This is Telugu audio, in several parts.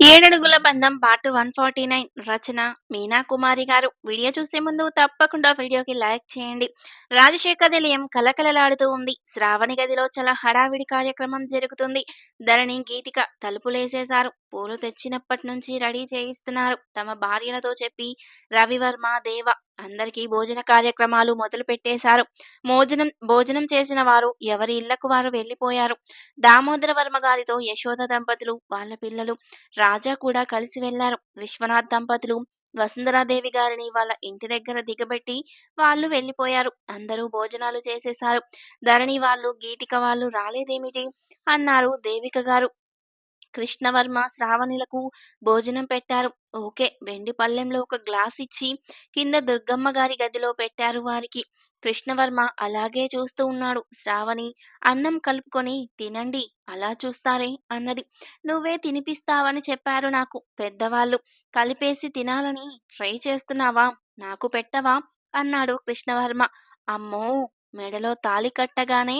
ఏడడుగుల బంధం part one forty nine Rachana Meena Kumari గారు. వీడియో చూసే ముందు తప్పకుండా వీడియోకి లైక్ చేయండి. రాజశేఖర్ నిలయం కలకలలాడుతూ ఉంది. శ్రావణి గదిలో చాలా హడావిడి కార్యక్రమం జరుగుతుంది. ధరణి గీతిక తలుపులేసేశారు. పూలు తెచ్చినప్పటి నుంచి రెడీ చేయిస్తున్నారు. తమ భార్యలతో చెప్పి రవివర్మ దేవ అందరికీ భోజన కార్యక్రమాలు మొదలు పెట్టేశారు. భోజనం భోజనం చేసిన వారు ఎవరి ఇళ్ళకు వారు వెళ్ళిపోయారు దామోదర వర్మ గారితో యశోద దంపతులు వాళ్ళ పిల్లలు రాజా కూడా కలిసి వెళ్ళారు విశ్వనాథ్ దంపతులు వసుంధరాదేవి గారిని వాళ్ళ ఇంటి దగ్గర దిగబెట్టి వాళ్ళు వెళ్ళిపోయారు అందరూ భోజనాలు చేసేశారు. ధరణి వాళ్ళు గీతిక వాళ్ళు రాలేదేమిటి? అన్నారు దేవిక గారు. కృష్ణవర్మ శ్రావణులకు భోజనం పెట్టారు. ఓకే వెండి పళ్ళెంలో ఒక గ్లాస్ ఇచ్చి కింద దుర్గమ్మ గారి గదిలో పెట్టారు వారికి. కృష్ణవర్మ అలాగే చూస్తూ ఉన్నాడు. శ్రావణి అన్నం కలుపుకొని తినండి అలా చూస్తారే అన్నది. నువ్వే తినిపిస్తావని చెప్పారు నాకు పెద్దవాళ్ళు. కలిపేసి తినాలని ట్రై చేస్తున్నావా? నాకు పెట్టవా? అన్నాడు కృష్ణవర్మ. అమ్మో మెడలో తాళి కట్టగానే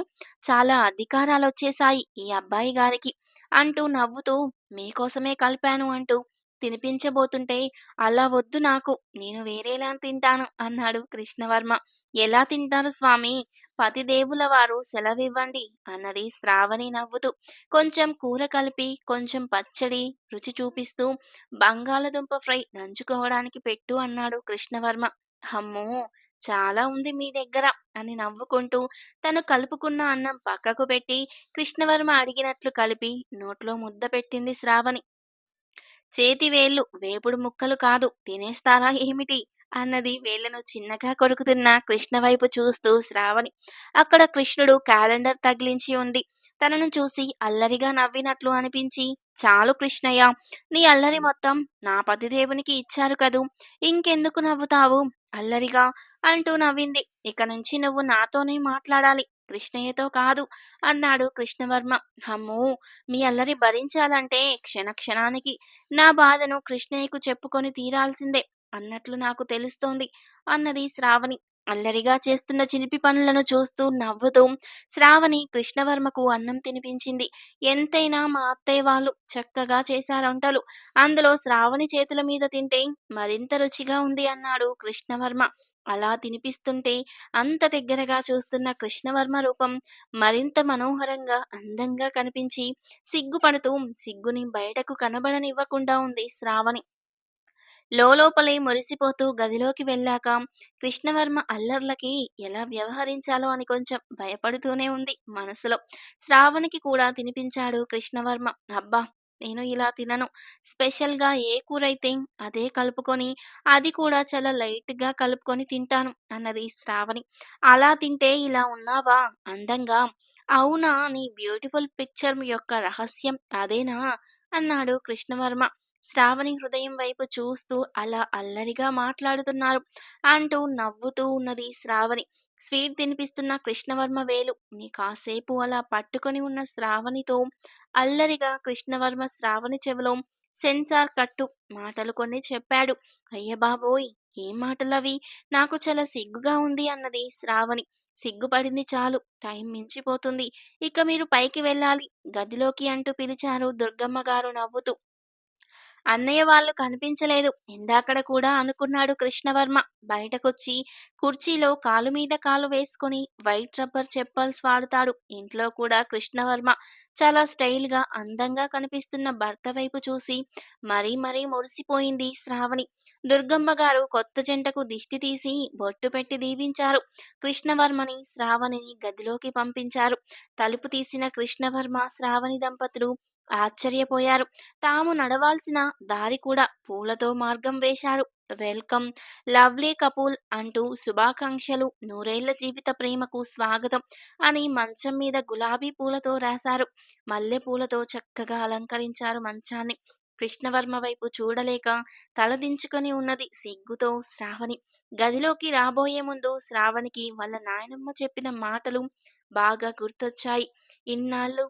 చాలా అధికారాలు వచ్చేశాయి ఈ అబ్బాయి గారికి. అంటూ నవ్వుతూ మీకోసమే కలిపాను అంటూ తినిపించబోతుంటే అలా వద్దు నాకు నేను వేరేలా తింటాను అన్నాడు కృష్ణవర్మ. ఎలా తింటారు స్వామి? పతిదేవుల వారు సెలవివ్వండి అన్నది శ్రావణి నవ్వుతూ కొంచెం కూర కలిపి కొంచెం పచ్చడి రుచి చూపిస్తూ బంగాళదుంప ఫ్రై నంచుకోవడానికి పెట్టు అన్నాడు కృష్ణవర్మ. అమ్మో! చాలా ఉంది మీ దగ్గర అని నవ్వుకుంటూ తను కలుపుకున్న అన్నం పక్కకు పెట్టి కృష్ణవర్మ అడిగినట్లు కలిపి నోట్లో ముద్ద పెట్టింది శ్రావణి. చేతి వేళ్ళు వేపుడు ముక్కలు కాదు తినేస్తారా ఏమిటి? అన్నది వేళ్ళను చిన్నగా కొరుకుతున్న కృష్ణ వైపు చూస్తూ శ్రావణి. అక్కడ కృష్ణుడు క్యాలెండర్ తగిలించి ఉంది తనను చూసి అల్లరిగా నవ్వినట్లు అనిపించి చాలు కృష్ణయ్య నీ అల్లరి మొత్తం నా పతిదేవునికి ఇచ్చారు కదూ ఇంకెందుకు నవ్వుతావు? అల్లరిగా అంటూ నవ్వింది. ఇక నుంచి నువ్వు నాతోనే మాట్లాడాలి. కృష్ణయ్యతో కాదు అన్నాడు కృష్ణవర్మ. అమ్మో! మీ అల్లరి భరించాలంటే క్షణ క్షణానికి నా బాధను కృష్ణయ్యకు చెప్పుకొని తీరాల్సిందే అన్నట్లు నాకు తెలుస్తోంది అన్నది శ్రావణి. అల్లరిగా చేస్తున్న చినిపి పనులను చూస్తూ నవ్వుతూ శ్రావణి కృష్ణవర్మకు అన్నం తినిపించింది. ఎంతైనా మా అత్తయ్య వాళ్ళు చక్కగా చేశారంటలు. అందులో శ్రావణి చేతుల మీద తింటే మరింత రుచిగా ఉంది అన్నాడు కృష్ణవర్మ. అలా తినిపిస్తుంటే అంత దగ్గరగా చూస్తున్న కృష్ణవర్మ రూపం మరింత మనోహరంగా అందంగా కనిపించి సిగ్గుపడుతూ సిగ్గుని బయటకు కనబడనివ్వకుండా ఉంది శ్రావణి. లోపలే మురిసిపోతూ గదిలోకి వెళ్ళాక కృష్ణవర్మ అల్లర్లకి ఎలా వ్యవహరించాలో అని కొంచెం భయపడుతూనే ఉంది మనసులో. శ్రావణికి కూడా తినిపించాడు కృష్ణవర్మ. అబ్బా నేను ఇలా తినను. స్పెషల్గా ఏ కూర అయితే అదే కలుపుకొని అది కూడా చాలా లైట్గా కలుపుకొని తింటాను అన్నది శ్రావణి. అలా తింటే ఇలా ఉన్నావా? అందంగా? అవునా? నీ బ్యూటిఫుల్ పిక్చర్ యొక్క రహస్యం అదేనా? అన్నాడు కృష్ణవర్మ. శ్రావణి హృదయం వైపు చూస్తూ అలా అల్లరిగా మాట్లాడుతున్నారు. అంటూ నవ్వుతూ ఉన్నది శ్రావణి. స్వీట్ తినిపిస్తున్న కృష్ణవర్మ వేలు. నీ కాసేపు అలా పట్టుకొని ఉన్న శ్రావణితో అల్లరిగా కృష్ణవర్మ శ్రావణి చెవిలో సెన్సార్ కట్టు మాటలు కొన్ని చెప్పాడు. అయ్యబాబోయ్ ఏం మాటలవి? నాకు చాలా సిగ్గుగా ఉంది అన్నది శ్రావణి. సిగ్గుపడింది చాలు. టైం మించిపోతుంది. ఇక మీరు పైకి వెళ్ళాలి. గదిలోకి అంటూ పిలిచారు దుర్గమ్మ గారు నవ్వుతూ. అన్నయ్య వాళ్ళు కనిపించలేదు. ఇందాకడ కూడా అనుకున్నాడు కృష్ణవర్మ. బయటకొచ్చి కుర్చీలో కాలు మీద కాలు వేసుకొని వైట్ రబ్బర్ చెప్పల్స్ వాడుతాడు. ఇంట్లో కూడా కృష్ణవర్మ చాలా స్టైల్గా అందంగా కనిపిస్తున్న భర్త వైపు చూసి మరీ మరీ మురిసిపోయింది శ్రావణి. దుర్గమ్మ గారు కొత్త జంటకు దిష్టి తీసి బొట్టు పెట్టి దీవించారు. కృష్ణవర్మని శ్రావణిని గదిలోకి పంపించారు. తలుపు తీసిన కృష్ణవర్మ శ్రావణి దంపతులు ఆశ్చర్యపోయారు. తాము నడవాల్సిన దారి కూడా పూలతో మార్గం వేశారు. వెల్కమ్ లవ్లీ కపూల్ అంటూ శుభాకాంక్షలు నూరేళ్ళ జీవిత ప్రేమకు స్వాగతం అని మంచం మీద గులాబీ పూలతో రాశారు. మల్లె పూలతో చక్కగా అలంకరించారు మంచాన్ని. కృష్ణవర్మ వైపు చూడలేక తలదించుకొని ఉన్నది సిగ్గుతో శ్రావణి. గదిలోకి రాబోయే ముందు శ్రావణికి వాళ్ళ నాయనమ్మ చెప్పిన మాటలు బాగా గుర్తొచ్చాయి. ఇన్నాళ్ళు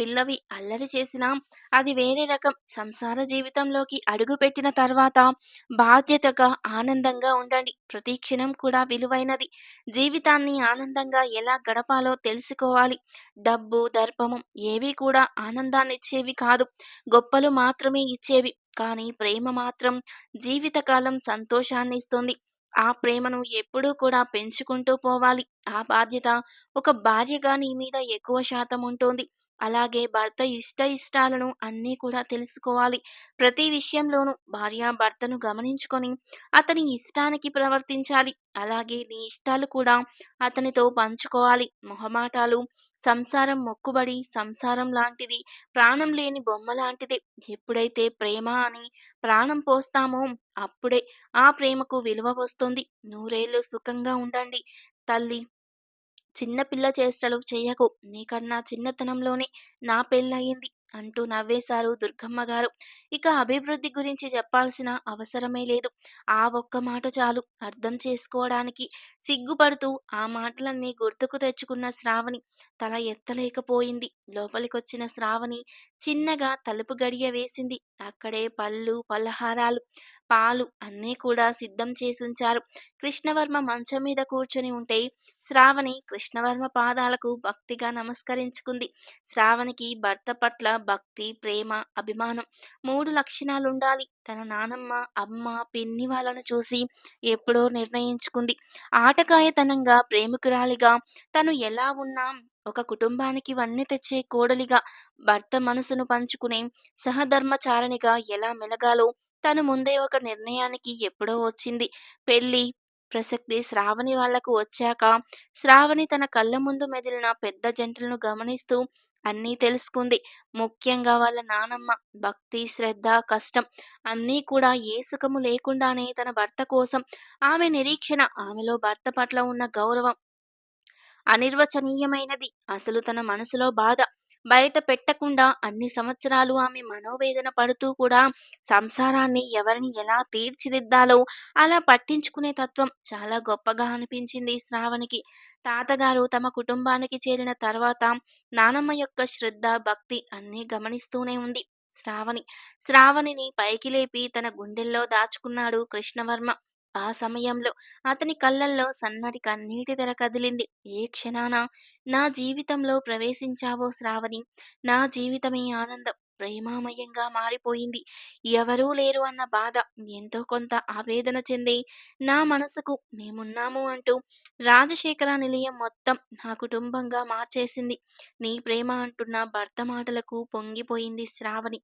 పిల్లవి అల్లరి చేసినా అది వేరే రకం. సంసార జీవితంలోకి అడుగుపెట్టిన తర్వాత బాధ్యతగా, ఆనందంగా ఉండండి. ప్రతి క్షణం కూడా విలువైనది. జీవితాన్ని ఆనందంగా ఎలా గడపాలో తెలుసుకోవాలి. డబ్బు, దర్పము ఏవి కూడా ఆనందాన్నిచ్చేవి కాదు. గొప్పలు మాత్రమే ఇచ్చేవి. కానీ ప్రేమ మాత్రం జీవితకాలం సంతోషాన్నిస్తుంది. ఆ ప్రేమను ఎప్పుడూ కూడా పెంచుకుంటూ పోవాలి. ఆ బాధ్యత ఒక భార్యగా నీ మీద ఎక్కువ శాతం ఉంటుంది. అలాగే భర్త ఇష్ట ఇష్టాలను అన్నీ కూడా తెలుసుకోవాలి. ప్రతి విషయంలోనూ భార్య భర్తను గమనించుకొని అతని ఇష్టానికి ప్రవర్తించాలి. అలాగే నీ ఇష్టాలు కూడా అతనితో పంచుకోవాలి. మొహమాటాలు సంసారం మొక్కుబడి సంసారం లాంటిది. ప్రాణం లేని బొమ్మ లాంటిదే. ఎప్పుడైతే ప్రేమ అని ప్రాణం పోస్తామో అప్పుడే ఆ ప్రేమకు విలువ వస్తుంది. నూరేళ్ళు సుఖంగా ఉండండి తల్లి. చిన్న పిల్ల చేష్టలు చెయ్యకు. నీకన్నా చిన్నతనంలోనే నా పెళ్ళయింది అంటూ నవ్వేశారు దుర్గమ్మ గారు. ఇక అభివృద్ధి గురించి చెప్పాల్సిన అవసరమే లేదు. ఆ ఒక్క మాట చాలు అర్థం చేసుకోవడానికి. సిగ్గుపడుతూ ఆ మాటలన్నీ గుర్తుకు తెచ్చుకున్న శ్రావణి తల ఎత్తలేకపోయింది. లోపలికొచ్చిన శ్రావణి చిన్నగా తలుపు గడియ వేసింది. అక్కడే పళ్ళు, పలహారాలు, పాలు అన్నీ కూడా సిద్ధం చేసుంచారు. కృష్ణవర్మ మంచం మీద కూర్చొని ఉంటే శ్రావణి కృష్ణవర్మ పాదాలకు భక్తిగా నమస్కరించుకుంది. శ్రావణికి భర్త పట్ల భక్తి, ప్రేమ, అభిమానం మూడు లక్షణాలుండాలి. తన నానమ్మ, అమ్మ, పిన్ని వాళ్ళను చూసి ఎప్పుడో నిర్ణయించుకుంది. ఆటకాయతనంగా, ప్రేమికురాలిగా తను ఎలా ఉన్నా ఒక కుటుంబానికి వన్నె తెచ్చే కోడలిగా, భర్త మనసును పంచుకునే సహధర్మచారిణిగా ఎలా మెలగాలో తను ముందే ఒక నిర్ణయానికి ఎప్పుడో వచ్చింది. పెళ్ళి ప్రసక్తి శ్రావణి వాళ్ళకు వచ్చాక శ్రావణి తన కళ్ళ ముందు మెదిలిన పెద్ద జంటలను గమనిస్తూ అన్నీ తెలుసుకుంది. ముఖ్యంగా వాళ్ళ నానమ్మ భక్తి, శ్రద్ధ, కష్టం అన్నీ కూడా ఏ సుఖము లేకుండానే తన భర్త కోసం ఆమె నిరీక్షణ, ఆమెలో భర్త పట్ల ఉన్న గౌరవం అనిర్వచనీయమైనది. అసలు తన మనసులో బాధ బయట పెట్టకుండా అన్ని సంవత్సరాలు ఆమె మనోవేదన పడుతూ కూడా సంసారాన్ని ఎవరిని ఎలా తీర్చిదిద్దాలో అలా పట్టించుకునే తత్వం చాలా గొప్పగా అనిపించింది శ్రావణికి. తాతగారు తమ కుటుంబానికి చేరిన తర్వాత నానమ్మ యొక్క శ్రద్ధ, భక్తి అన్నీ గమనిస్తూనే ఉంది శ్రావణి. శ్రావణిని పైకి లేపి తన గుండెల్లో దాచుకున్నాడు కృష్ణవర్మ. ఆ సమయంలో అతని కళ్ళల్లో సన్నటి కన్నీటి తెర కదిలింది. ఏ క్షణాన నా జీవితంలో ప్రవేశించావో శ్రావణి, నా జీవితమే ఆనందం, ప్రేమామయంగా మారిపోయింది. ఎవరూ లేరు అన్న బాధ, ఎంతో కొంత ఆవేదన చెంది నా మనసుకు మేమున్నాము అంటూ రాజశేఖర నిలయం మొత్తం నా కుటుంబంగా మార్చేసింది. నీ ప్రేమ అంటున్న భర్త మాటలకు పొంగిపోయింది శ్రావణి.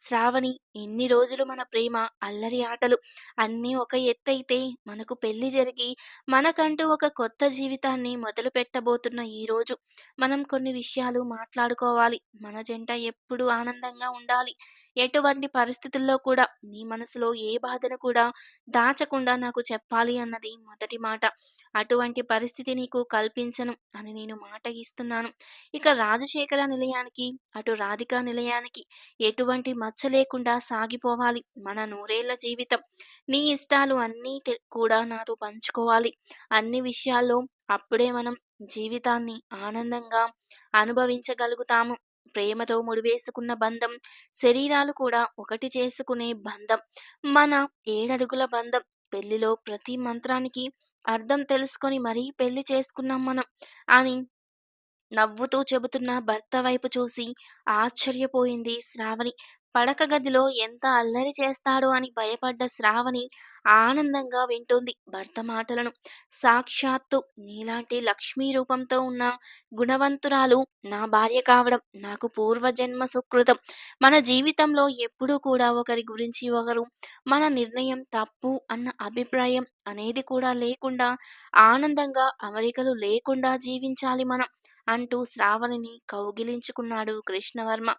శ్రావణి ఎన్ని రోజులు మన ప్రేమ, అల్లరి ఆటలు అన్నీ ఒక ఎత్తైతే మనకు పెళ్ళి జరిగి మనకంటూ ఒక కొత్త జీవితాన్ని మొదలు పెట్టబోతున్న ఈ రోజు మనం కొన్ని విషయాలు మాట్లాడుకోవాలి. మన జంట ఎప్పుడూ ఆనందంగా ఉండాలి. ఎటువంటి పరిస్థితుల్లో కూడా నీ మనసులో ఏ బాధను కూడా దాచకుండా నాకు చెప్పాలి అన్నది మొదటి మాట. అటువంటి పరిస్థితి నీకు కల్పించను అని నేను మాట ఇస్తున్నాను. ఇక రాజశేఖర నిలయానికి, అటు రాధికా నిలయానికి ఎటువంటి మచ్చ లేకుండా సాగిపోవాలి మన నూరేళ్ళ జీవితం. నీ ఇష్టాలు అన్నీ కూడా నాతో పంచుకోవాలి. అన్ని విషయాల్లో అప్పుడే మనం జీవితాన్ని ఆనందంగా అనుభవించగలుగుతాము. ప్రేమతో ముడివేసుకున్న బంధం, శరీరాలు కూడా ఒకటి చేసుకునే బంధం. మన ఏడడుగుల బంధం. పెళ్ళిలో ప్రతి మంత్రానికి అర్థం తెలుసుకొని మరీ పెళ్ళి చేసుకున్నాం మనం అని నవ్వుతూ చెబుతున్న భర్త వైపు చూసి ఆశ్చర్యపోయింది శ్రావణి. పడక గదిలో ఎంత అల్లరి చేస్తాడో అని భయపడ్డ శ్రావణి ఆనందంగా వింటుంది భర్త మాటలను. సాక్షాత్తు నీలాంటి లక్ష్మీ రూపంతో ఉన్న గుణవంతురాలు నా భార్య కావడం నాకు పూర్వజన్మ సుకృతం. మన జీవితంలో ఎప్పుడూ కూడా ఒకరి గురించి ఒకరు మన నిర్ణయం తప్పు అన్న అభిప్రాయం అనేది కూడా లేకుండా ఆనందంగా అమరికలు లేకుండా జీవించాలి మనం అంటూ శ్రావణిని కౌగిలించుకున్నాడు కృష్ణవర్మ.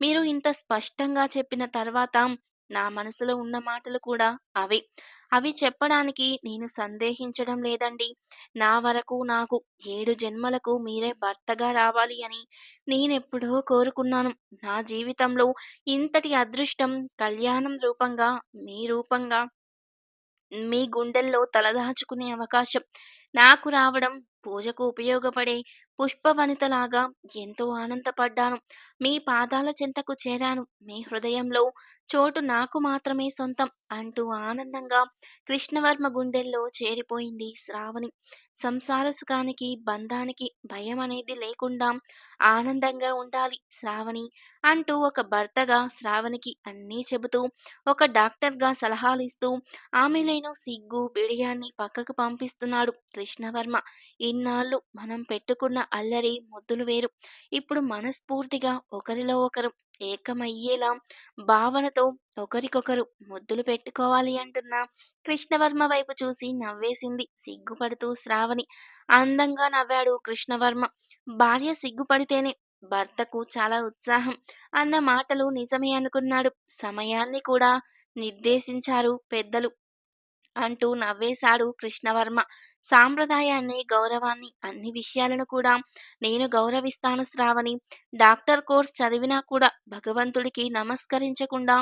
మీరు ఇంత స్పష్టంగా చెప్పిన తర్వాత నా మనసులో ఉన్న మాటలు కూడా అవే. అవి చెప్పడానికి నేను సందేహించడం లేదండి నా వరకు నాకు ఏడు జన్మలకు మీరే భర్తగా రావాలి అని నేనెప్పుడో కోరుకున్నాను. నా జీవితంలో ఇంతటి అదృష్టం కళ్యాణం రూపంగా, మీ రూపంగా మీ గుండెల్లో తలదాచుకునే అవకాశం నాకు రావడం పూజకు ఉపయోగపడే పుష్పవనితలాగా ఎంతో ఆనందపడ్డాను. మీ పాదాల చెంతకు చేరాను. మీ హృదయంలో చోటు నాకు మాత్రమే సొంతం అంటూ ఆనందంగా కృష్ణవర్మ గుండెల్లో చేరిపోయింది శ్రావణి. సంసార సుఖానికి, బంధానికి భయం అనేది లేకుండా ఆనందంగా ఉండాలి శ్రావణి అంటూ ఒక భర్తగా శ్రావణికి అన్నీ చెబుతూ, ఒక డాక్టర్‌గా సలహాలిస్తూ లేను సిగ్గు, బిడియాన్ని పక్కకు పంపిస్తున్నాడు కృష్ణవర్మ. ఇన్నాళ్ళు మనం పెట్టుకున్న అల్లరి, ముద్దులు వేరు. ఇప్పుడు మనస్ఫూర్తిగా ఒకరిలో ఒకరు ఏకమయ్యేలా భావనతో ఒకరికొకరు ముద్దులు పెట్టుకోవాలి అంటున్న కృష్ణవర్మ వైపు చూసి నవ్వేసింది సిగ్గుపడుతూ శ్రావణి. అందంగా నవ్వాడు కృష్ణవర్మ. భార్య సిగ్గుపడితేనే భర్తకు చాలా ఉత్సాహం అన్న మాటలు నిజమే అనుకున్నాడు. సమయాన్ని కూడా నిర్దేశించారు పెద్దలు. అంటూ నవ్వేశాడు కృష్ణవర్మ. సాంప్రదాయాన్ని, గౌరవాన్ని, అన్ని విషయాలను కూడా నేను గౌరవిస్తాను శ్రావణి. డాక్టర్ కోర్స్ చదివినా కూడా భగవంతుడికి నమస్కరించకుండా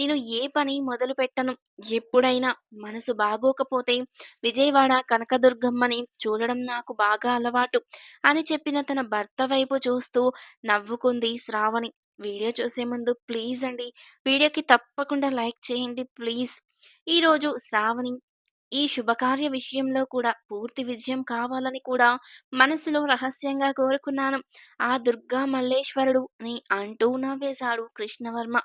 నేను ఏ పని మొదలు పెట్టను ఎప్పుడైనా మనసు బాగోకపోతే విజయవాడ కనకదుర్గమ్మని చూడడం నాకు బాగా అలవాటు అని చెప్పిన తన భర్త వైపు చూస్తూ నవ్వుకుంది శ్రావణి. వీడియో చూసే ముందు ప్లీజ్ అండి వీడియోకి తప్పకుండా లైక్ చేయండి ప్లీజ్. ఈరోజు శ్రావణి ఈ శుభకార్య విషయంలో కూడా పూర్తి విజయం కావాలని కూడా మనసులో రహస్యంగా కోరుకున్నాను. ఆ దుర్గా మల్లేశ్వరుడు అని అంటూ నవ్వేశాడు కృష్ణవర్మ.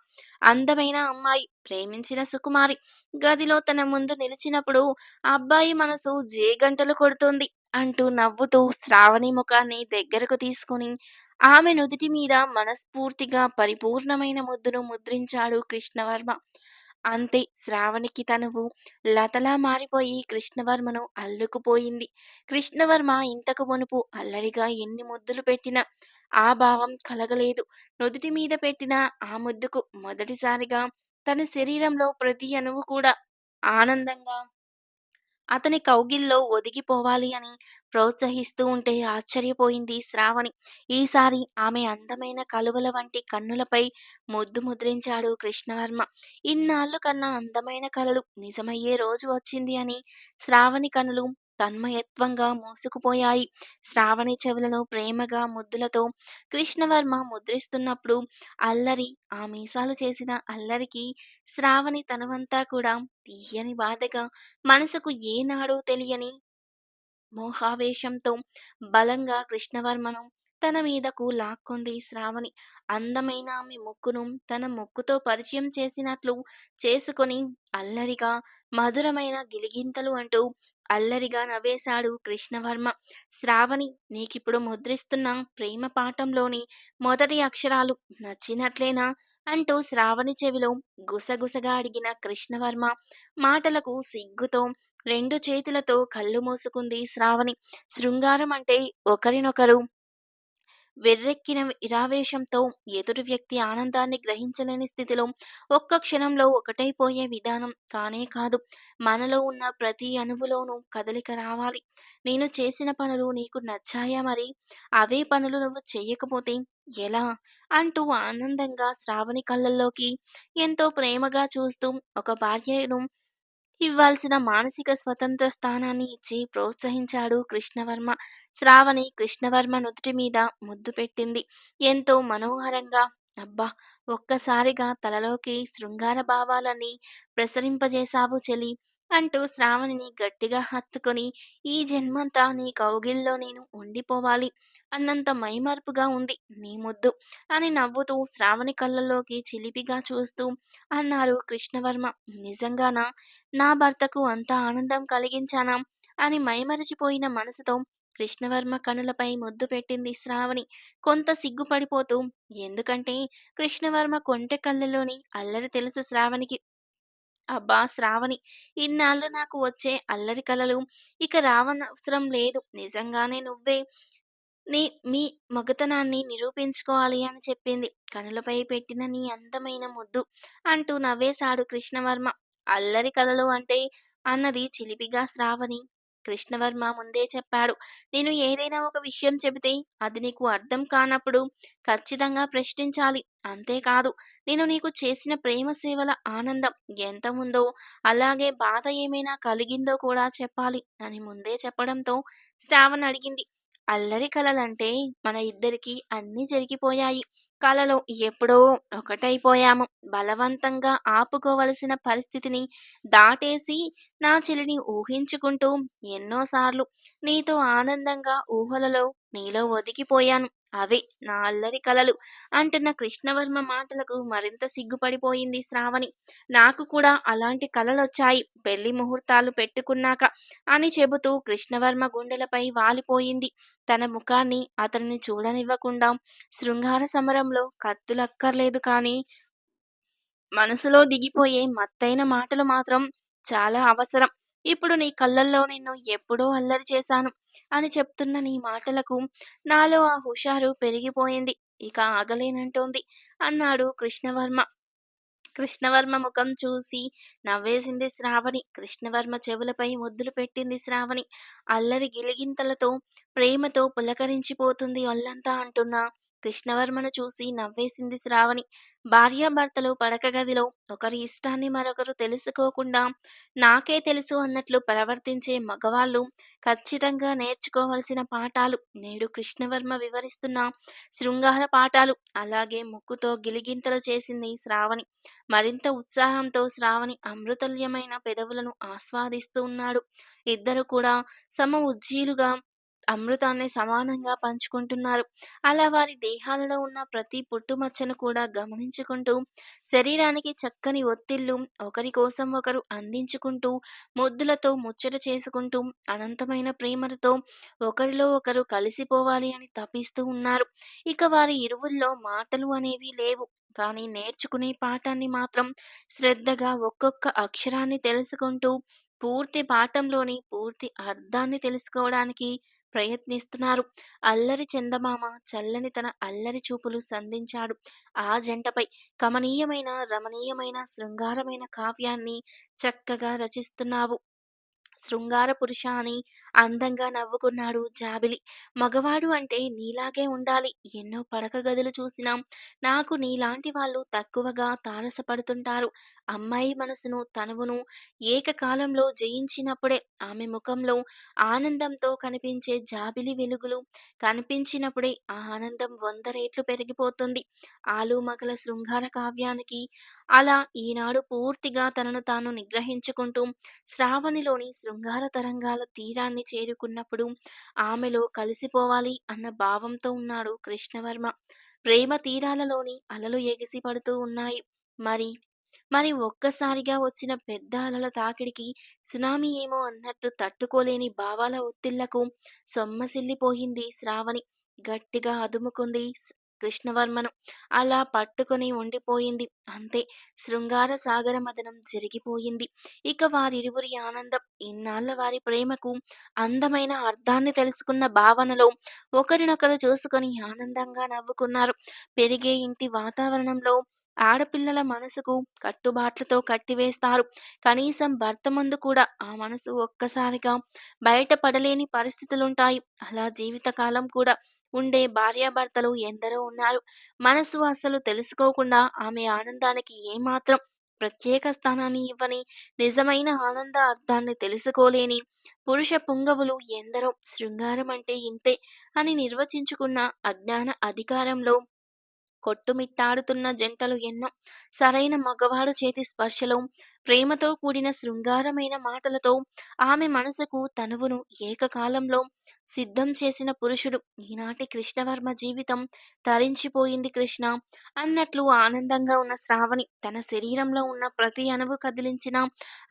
అందమైన అమ్మాయి, ప్రేమించిన సుకుమారి గదిలో తన ముందు నిలిచినప్పుడు అబ్బాయి మనసు జేగంటలు కొడుతుంది అంటూ నవ్వుతూ శ్రావణి ముఖాన్ని దగ్గరకు తీసుకొని ఆమె నుదుటి మీద మనస్ఫూర్తిగా పరిపూర్ణమైన ముద్దును ముద్రించాడు కృష్ణవర్మ. అంతే శ్రావణికి తనువు లతలా మారిపోయి కృష్ణవర్మను అల్లుకుపోయింది. కృష్ణవర్మ ఇంతకు మునుపు అల్లరిగా ఎన్ని ముద్దులు పెట్టినా ఆ భావం కలగలేదు. నుదుటి మీద పెట్టిన ఆ ముద్దుకు మొదటిసారిగా తన శరీరంలో ప్రతి అణువు కూడా ఆనందంగా అతని కౌగిల్లో ఒదిగిపోవాలి అని ప్రోత్సహిస్తూ ఉంటే ఆశ్చర్యపోయింది శ్రావణి. ఈసారి ఆమె అందమైన కలువల వంటి కన్నులపై ముద్దు ముద్రించాడు కృష్ణవర్మ. ఇన్నాళ్ళు కన్నా అందమైన కలలు నిజమయ్యే రోజు వచ్చింది అని శ్రావణి కనులు తన్మయత్వంగా మూసుకుపోయాయి. శ్రావణి చెవులను ప్రేమగా ముద్దులతో కృష్ణవర్మ ముద్రిస్తున్నప్పుడు అల్లరి, ఆ మీసాలు చేసిన అల్లరికి శ్రావణి తనువంతా కూడా తీయని బాధగా, మనసుకు ఏనాడో తెలియని మోహావేశంతో బలంగా కృష్ణవర్మను తన మీదకు లాక్కుంది శ్రావణి. అందమైన ఆమె ముక్కును తన ముక్కుతో పరిచయం చేసినట్లు చేసుకొని అల్లరిగా, మధురమైన గిలిగింతలు అంటూ అల్లరిగా నవ్వేశాడు కృష్ణవర్మ. శ్రావణి నీకిప్పుడు ముద్రిస్తున్న ప్రేమ పాఠంలోని మొదటి అక్షరాలు నచ్చినట్లేనా? అంటూ శ్రావణి చెవిలో గుసగుసగా అడిగిన కృష్ణవర్మ మాటలకు సిగ్గుతో రెండు చేతులతో కళ్ళు మూసుకుంది శ్రావణి. శృంగారం అంటే ఒకరినొకరు వెర్రెక్కిన ఇరావేశంతో ఎదురు వ్యక్తి ఆనందాన్ని గ్రహించలేని స్థితిలో ఒక్క క్షణంలో ఒకటైపోయే విధానం కానే కాదు. మనలో ఉన్న ప్రతి అణువులోనూ కదలిక రావాలి. నేను చేసిన పనులు నీకు నచ్చాయా మరి? అవే పనులు నువ్వు చేయకపోతే ఎలా? అంటూ ఆనందంగా శ్రావణి కళ్ళల్లోకి ఎంతో ప్రేమగా చూస్తూ ఒక భార్యను ఇవ్వాల్సిన మానసిక స్వతంత్ర స్థానాన్ని ఇచ్చి ప్రోత్సహించాడు కృష్ణవర్మ. శ్రావణి కృష్ణవర్మ నుదుటి మీద ముద్దు పెట్టింది. ఎంతో మనోహరంగా. అబ్బా! ఒక్కసారిగా తలలోకి శృంగార భావాలని ప్రసరింపజేశావు చెలి అంటూ శ్రావణిని గట్టిగా హత్తుకొని ఈ జన్మంతా నీ కౌగిల్లో నేను ఉండిపోవాలి అన్నంత మైమార్పుగా ఉంది నీ ముద్దు అని నవ్వుతూ శ్రావణి కళ్ళల్లోకి చిలిపిగా చూస్తూ అన్నారు కృష్ణవర్మ. నిజంగానా? నా భర్తకు అంత ఆనందం కలిగించానా? అని మైమరచిపోయిన మనసుతో కృష్ణవర్మ కనులపై ముద్దు పెట్టింది శ్రావణి కొంత సిగ్గుపడిపోతూ. ఎందుకంటే కృష్ణవర్మ కొంటె కళ్ళలోని అల్లరి తెలుసు శ్రావణికి. అబ్బా శ్రావణి! ఇన్నాళ్ళు నాకు వచ్చే అల్లరి కలలు ఇక రావనవసరం లేదు. నిజంగానే నువ్వే నీ మీ మగతనాన్ని నిరూపించుకోవాలి అని చెప్పింది. కనులపై పెట్టిన నీ అందమైన ముద్దు అంటూ నవ్వేశాడు కృష్ణవర్మ. అల్లరి కలలు అంటే అన్నది చిలిపిగా శ్రావణి. కృష్ణవర్మ ముందే చెప్పాడు. నేను ఏదైనా ఒక విషయం చెబితే అది నీకు అర్థం కానప్పుడు ఖచ్చితంగా ప్రశ్నించాలి. అంతేకాదు నేను నీకు చేసిన ప్రేమ సేవల ఆనందం ఎంత ఉందో అలాగే బాధ ఏమైనా కలిగిందో కూడా చెప్పాలి అని ముందే చెప్పడంతో శ్రావణ్ అడిగింది. అల్లరి కలలంటే మన ఇద్దరికి అన్నీ జరిగిపోయాయి. కలలో ఎప్పుడో ఒకటైపోయాము. బలవంతంగా ఆపుకోవలసిన పరిస్థితిని దాటేసి నా చెలిని ఊహించుకుంటూ ఎన్నోసార్లు నీతో ఆనందంగా ఊహలలో నీలో ఒదిగిపోయాను. అవే నా అల్లరి కలలు అంటున్న కృష్ణవర్మ మాటలకు మరింత సిగ్గుపడిపోయింది శ్రావణి. నాకు కూడా అలాంటి కలలొచ్చాయి పెళ్ళి ముహూర్తాలు పెట్టుకున్నాక అని చెబుతూ కృష్ణవర్మ గుండెలపై వాలిపోయింది. తన ముఖాన్ని అతనిని చూడనివ్వకుండా శృంగార సమరంలో కత్తులక్కర్లేదు కానీ మనసులో దిగిపోయే మత్తైన మాటలు మాత్రం చాలా అవసరం. ఇప్పుడు నీ కళ్ళల్లో నిన్ను ఎప్పుడో అల్లరి చేశాను అని చెప్తున్న నీ మాటలకు నాలో ఆ హుషారు పెరిగిపోయింది. ఇక ఆగలేనంటోంది అన్నాడు కృష్ణవర్మ. కృష్ణవర్మ ముఖం చూసి నవ్వేసింది శ్రావణి. కృష్ణవర్మ చెవులపై ముద్దులు పెట్టింది శ్రావణి. అల్లరి గిలిగింతలతో ప్రేమతో పులకరించిపోతుంది ఒళ్ళంతా అంటున్న కృష్ణవర్మను చూసి నవ్వేసింది శ్రావణి. భార్యాభర్తలు పడక గదిలో ఒకరి ఇష్టాన్ని మరొకరు తెలుసుకోకుండా నాకే తెలుసు అన్నట్లు ప్రవర్తించే మగవాళ్ళు ఖచ్చితంగా నేర్చుకోవలసిన పాఠాలు నేడు కృష్ణవర్మ వివరిస్తున్న శృంగార పాఠాలు. అలాగే ముక్కుతో గిలిగింతలు చేసింది శ్రావణి. మరింత ఉత్సాహంతో శ్రావణి అమృతల్యమైన పెదవులను ఆస్వాదిస్తూ ఉన్నాడు. ఇద్దరు కూడా సమ ఉజ్జీలుగా అమృతాన్ని సమానంగా పంచుకుంటున్నారు. అలా వారి దేహాలలో ఉన్న ప్రతి పుట్టుమచ్చను కూడా గమనించుకుంటూ శరీరానికి చక్కని ఒత్తిళ్ళు ఒకరి కోసం ఒకరు అందించుకుంటూ ముద్దులతో ముచ్చట చేసుకుంటూ అనంతమైన ప్రేమలతో ఒకరిలో ఒకరు కలిసిపోవాలి అని తపిస్తూ ఉన్నారు. ఇక వారి ఇరువుల్లో మాటలు అనేవి లేవు. కానీ నేర్చుకునే పాఠాన్ని మాత్రం శ్రద్ధగా ఒక్కొక్క అక్షరాన్ని తెలుసుకుంటూ పూర్తి పాఠంలోని పూర్తి అర్థాన్ని తెలుసుకోవడానికి ప్రయత్నిస్తున్నారు. అల్లరి చందమామ చల్లని తన అల్లరి చూపులు సంధించాడు ఆ జంటపై. కమనీయమైన, రమణీయమైన, శృంగారమైన కావ్యాన్ని చక్కగా రచిస్తున్నావు. శృంగార పురుష అని అందంగా నవ్వుకున్నాడు జాబిలి. మగవాడు అంటే నీలాగే ఉండాలి. ఎన్నో పడక గదులు చూసినాం నాకు నీలాంటి వాళ్ళు తక్కువగా తారసపడుతుంటారు. అమ్మాయి మనసును, తనువును ఏకకాలంలో జయించినప్పుడే ఆమె ముఖంలో ఆనందంతో కనిపించే జాబిలి వెలుగులు కనిపించినప్పుడే ఆ ఆనందం వంద రేట్లు పెరిగిపోతుంది. ఆలుమగల శృంగార కావ్యానికి అలా ఈనాడు పూర్తిగా తనను తాను నిగ్రహించుకుంటూ శ్రావణిలోని శృంగార తరంగాల తీరాన్ని చేరుకున్నప్పుడు ఆమెలో కలిసిపోవాలి అన్న భావంతో ఉన్నాడు కృష్ణవర్మ. ప్రేమ తీరాలలోని అలలు ఎగిసి పడుతూ ఉన్నాయి. మరి మరి ఒక్కసారిగా వచ్చిన పెద్ద అలల తాకిడికి సునామీ ఏమో అన్నట్టు తట్టుకోలేని భావాల ఒత్తిళ్ళకు సొమ్మసిల్లిపోయింది శ్రావణి. గట్టిగా అదుముకుంది కృష్ణవర్మను. అలా పట్టుకొని ఉండిపోయింది. అంతే శృంగార సాగర మదనం జరిగిపోయింది. ఇక వారిరువురి ఆనందం, ఇన్నాళ్ళ వారి ప్రేమకు అందమైన అర్థాన్ని తెలుసుకున్న భావనలో ఒకరినొకరు చూసుకొని ఆనందంగా నవ్వుకున్నారు. పెరిగే ఇంటి వాతావరణంలో ఆడపిల్లల మనసుకు కట్టుబాట్లతో కట్టివేస్తారు. కనీసం భర్త ముందు కూడా ఆ మనసు ఒక్కసారిగా బయటపడలేని పరిస్థితులుంటాయి. అలా జీవితకాలం కూడా ఉండే భార్యాభర్తలు ఎందరో ఉన్నారు. మనసు అసలు తెలుసుకోకుండా ఆమె ఆనందానికి ఏమాత్రం ప్రత్యేక స్థానాన్ని ఇవ్వని, నిజమైన ఆనంద అర్థాన్ని తెలుసుకోలేని పురుష పుంగవులు ఎందరో. శృంగారం అంటే ఇంతే అని నిర్వచించుకున్న అజ్ఞాన అధికారంలో కొట్టుమిట్టాడుతున్న జంటలు ఎన్నో. సరైన మగవాడు చేతి స్పర్శలో, ప్రేమతో కూడిన శృంగారమైన మాటలతో ఆమె మనసుకు, తనువును ఏకకాలంలో సిద్ధం చేసిన పురుషుడు. ఈనాటి కృష్ణవర్మ జీవితం తరించిపోయింది కృష్ణ అన్నట్లు ఆనందంగా ఉన్న శ్రావణి తన శరీరంలో ఉన్న ప్రతి అణువు కదిలించిన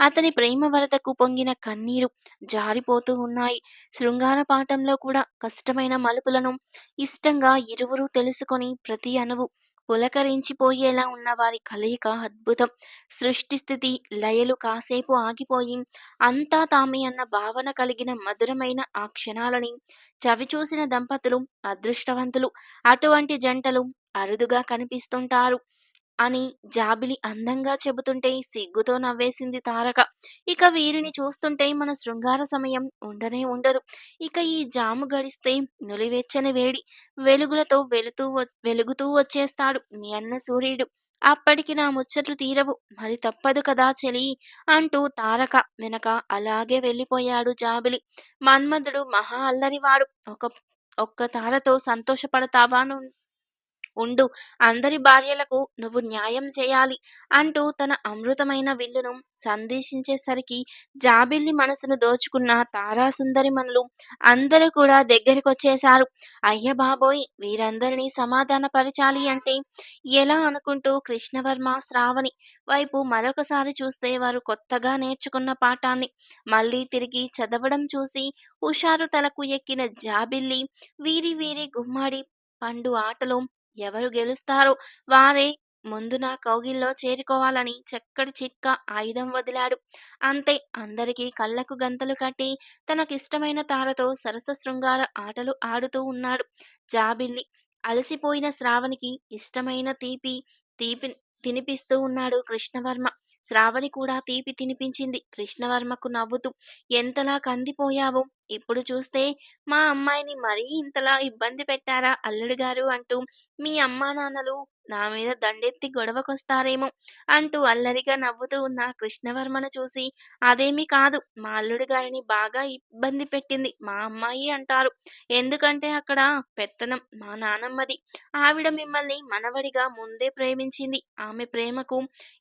అతని ప్రేమ వరదకు పొంగిన కన్నీరు జారిపోతూ ఉన్నాయి. శృంగార పాఠంలో కూడా కష్టమైన మలుపులను ఇష్టంగా ఇరువురు తెలుసుకొని ప్రతి అణువు పులకరించిపోయేలా ఉన్న వారి కలయిక అద్భుతం. సృష్టి స్థితి లయలు కాసేపు ఆగిపోయి అంతా తామే అన్న భావన కలిగిన మధురమైన ఆ క్షణాలని చవిచూసిన దంపతులు అదృష్టవంతులు. అటువంటి జంటలు అరుదుగా కనిపిస్తుంటారు. అని జాబిలి అందంగా చెబుతుంటే సిగ్గుతో నవ్వేసింది తారక. ఇక వీరిని చూస్తుంటే మన శృంగార సమయం ఉండనే ఉండదు. ఇక ఈ జాము గడిస్తే నులివెచ్చని వేడి వెలుగులతో వెలుతూ వెలుగుతూ వచ్చేస్తాడు మీ అన్న సూర్యుడు. అప్పటికి నా ముచ్చట్లు తీరవు. మరి తప్పదు కదా చెలి అంటూ తారక వెనక అలాగే వెళ్ళిపోయాడు జాబిలి. మన్మథుడు మహా అల్లరివాడు. ఒక ఒక్క తారతో సంతోషపడతావాను ఉండు. అందరి భార్యలకు నువ్వు న్యాయం చేయాలి అంటూ తన అమృతమైన విల్లును సందేశించేసరికి జాబిల్లి మనసును దోచుకున్న తారాసుందరీమణులు అందరూ కూడా దగ్గరికొచ్చేశారు. అయ్యబాబోయ్! వీరందరినీ సమాధానపరచాలి అంటే ఎలా అనుకుంటూ కృష్ణవర్మ, శ్రావణి వైపు మరొకసారి చూస్తే వారు కొత్తగా నేర్చుకున్న పాఠాన్ని మళ్ళీ తిరిగి చదవడం చూసి హుషారు తలకు ఎక్కిన జాబిల్లి వీరి వీరి గుమ్మడి పండు ఆటలో ఎవరు గెలుస్తారో వారే ముందు నా కౌగిల్లో చేరుకోవాలని చక్కటి చిట్కా ఆయుధం వదిలాడు. అంతే అందరికీ కళ్ళకు గంతలు కట్టి తనకిష్టమైన తారతో సరస శృంగార ఆటలు ఆడుతూ ఉన్నాడు జాబిల్లి. అలసిపోయిన శ్రావణికి ఇష్టమైన తీపి తీపి తినిపిస్తూ ఉన్నాడు కృష్ణవర్మ. శ్రావణి కూడా తీపి తినిపించింది కృష్ణవర్మకు నవ్వుతూ. ఎంతలా కందిపోయావో ఇప్పుడు చూస్తే మా అమ్మాయిని మరీ ఇంతలా ఇబ్బంది పెట్టారా అల్లుడు గారు అంటూ మీ అమ్మానాన్నలు నా మీద దండెత్తి గొడవకొస్తారేమో అంటూ అల్లరిగా నవ్వుతూ ఉన్న కృష్ణవర్మను చూసి అదేమీ కాదు మా అల్లుడు గారిని బాగా ఇబ్బంది పెట్టింది మా అమ్మాయి అంటారు. ఎందుకంటే అక్కడ పెత్తనం మా నానమ్మది. ఆవిడ మిమ్మల్ని మనవడిగా ముందే ప్రేమించింది. ఆమె ప్రేమకు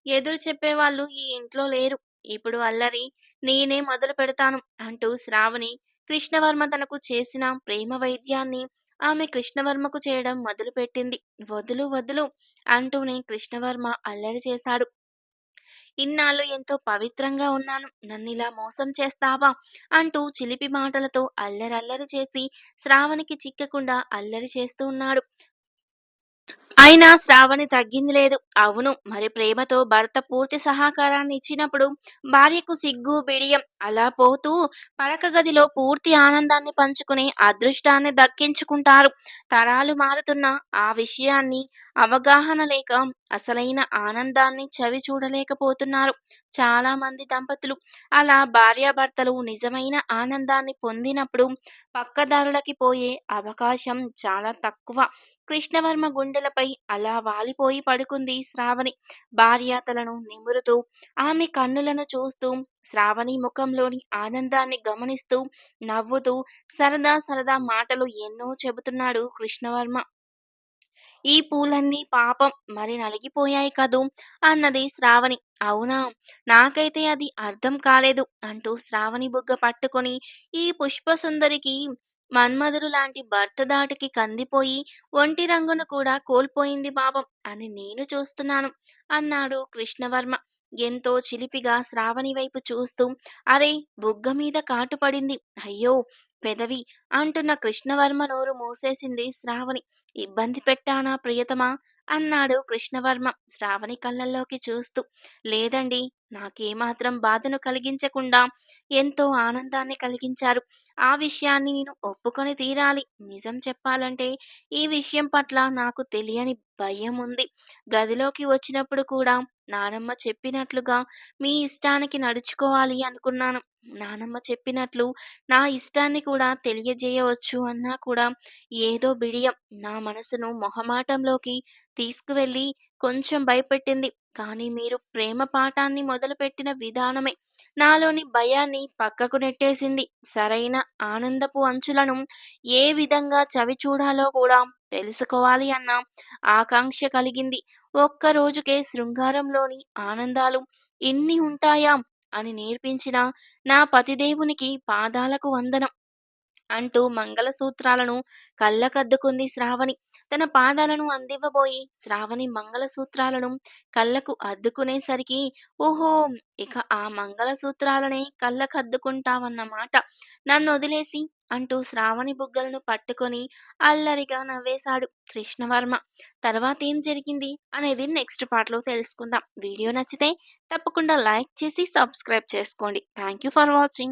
ఎదురు చెప్పేవాళ్ళు ఈ ఇంట్లో లేరు. ఇప్పుడు అల్లరి నేనే మొదలు పెడతాను అంటూ శ్రావణి కృష్ణవర్మ తనకు చేసిన ప్రేమ వైద్యాన్ని ఆమె కృష్ణవర్మకు చేయడం మొదలుపెట్టింది. వదులు వదులు అంటూనే కృష్ణవర్మ అల్లరి చేశాడు. ఇన్నాళ్ళు ఎంతో పవిత్రంగా ఉన్నాను. నన్నిలా మోసం చేస్తావా? అంటూ చిలిపి మాటలతో అల్లరల్లరి చేసి శ్రావణికి చిక్కకుండా అల్లరి చేస్తూ ఉన్నాడు. అయినా శ్రావణి తగ్గింది లేదు. అవును మరి ప్రేమతో భర్త పూర్తి సహకారాన్ని ఇచ్చినప్పుడు భార్యకు సిగ్గు, బిడియం అలా పోతూ పడక గదిలో పూర్తి ఆనందాన్ని పంచుకుని అదృష్టాన్ని దక్కించుకుంటారు. తరాలు మారుతున్న ఆ విషయాన్ని అవగాహన లేక అసలైన ఆనందాన్ని చవి చూడలేకపోతున్నారు చాలా మంది దంపతులు. అలా భార్యాభర్తలు నిజమైన ఆనందాన్ని పొందినప్పుడు పక్కదారులకి పోయే అవకాశం చాలా తక్కువ. కృష్ణవర్మ గుండెలపై అలా వాలిపోయి పడుకుంది శ్రావణి. భార్య తలను నిమురుతూ ఆమె కన్నులను చూస్తూ శ్రావణి ముఖంలోని ఆనందాన్ని గమనిస్తూ నవ్వుతూ సరదా సరదా మాటలు ఎన్నో చెబుతున్నాడు కృష్ణవర్మ. ఈ పూలన్నీ పాపం మరి నలిగిపోయాయి కదూ అన్నది శ్రావణి. అవునా! నాకైతే అది అర్థం కాలేదు అంటూ శ్రావణి బుగ్గ పట్టుకొని ఈ పుష్పసుందరికి మన్మధుడు లాంటి భర్త ధాటికి కందిపోయి ఒంటి రంగును కూడా కోల్పోయింది పాపం అని నేను చూస్తున్నాను అన్నాడు కృష్ణవర్మ ఎంతో చిలిపిగా శ్రావణి వైపు చూస్తూ. అరే బుగ్గ మీద కాటు పడింది. అయ్యో పెదవి అంటున్న కృష్ణవర్మ నోరు మూసేసింది శ్రావణి. ఇబ్బంది పెట్టానా ప్రియతమా? అన్నాడు కృష్ణవర్మ శ్రావణి కళ్ళల్లోకి చూస్తూ. లేదండి నాకేమాత్రం బాధను కలిగించకుండా ఎంతో ఆనందాన్ని కలిగించారు. ఆ విషయాన్ని నేను ఒప్పుకొని తీరాలి. నిజం చెప్పాలంటే ఈ విషయం పట్ల నాకు తెలియని భయం ఉంది. గదిలోకి వచ్చినప్పుడు కూడా నానమ్మ చెప్పినట్లుగా మీ ఇష్టానికి నడుచుకోవాలి అనుకున్నాను. నానమ్మ చెప్పినట్లు నా ఇష్టాన్ని కూడా తెలియజేయవచ్చు అన్నా కూడా ఏదో బిడియం నా మనసును మొహమాటంలోకి తీసుకువెళ్ళి కొంచెం భయపెట్టింది. కానీ మీరు ప్రేమ పాఠాన్ని మొదలుపెట్టిన విధానమే నాలోని భయాన్ని పక్కకు నెట్టేసింది. సరైన ఆనందపు అంచులను ఏ విధంగా చవి చూడాలో కూడా తెలుసుకోవాలి అన్న ఆకాంక్ష కలిగింది. ఒక్క రోజుకే శృంగారంలోని ఆనందాలు ఇన్ని ఉంటాయా అని నేర్పించిన నా పతిదేవునికి పాదాలకు వందనం అంటూ మంగళసూత్రాలను కళ్ళకద్దుకుంది శ్రావణి. తన పాదాలను అందివ్వబోయి శ్రావణి మంగళసూత్రాలను కళ్ళకు అద్దుకునేసరికి ఓహో ఇక ఆ మంగళసూత్రాలనే కళ్ళకద్దుకుంటావన్నమాట. నన్నొదిలేసి అంటూ శ్రావణి బుగ్గలను పట్టుకొని అల్లరిగా నవ్వేశాడు కృష్ణవర్మ. తర్వాత ఏం జరిగింది అనేది నెక్స్ట్ పార్ట్‌లో తెలుసుకుందాం. వీడియో నచ్చితే తప్పకుండా లైక్ చేసి సబ్స్క్రైబ్ చేసుకోండి. Thank you for watching.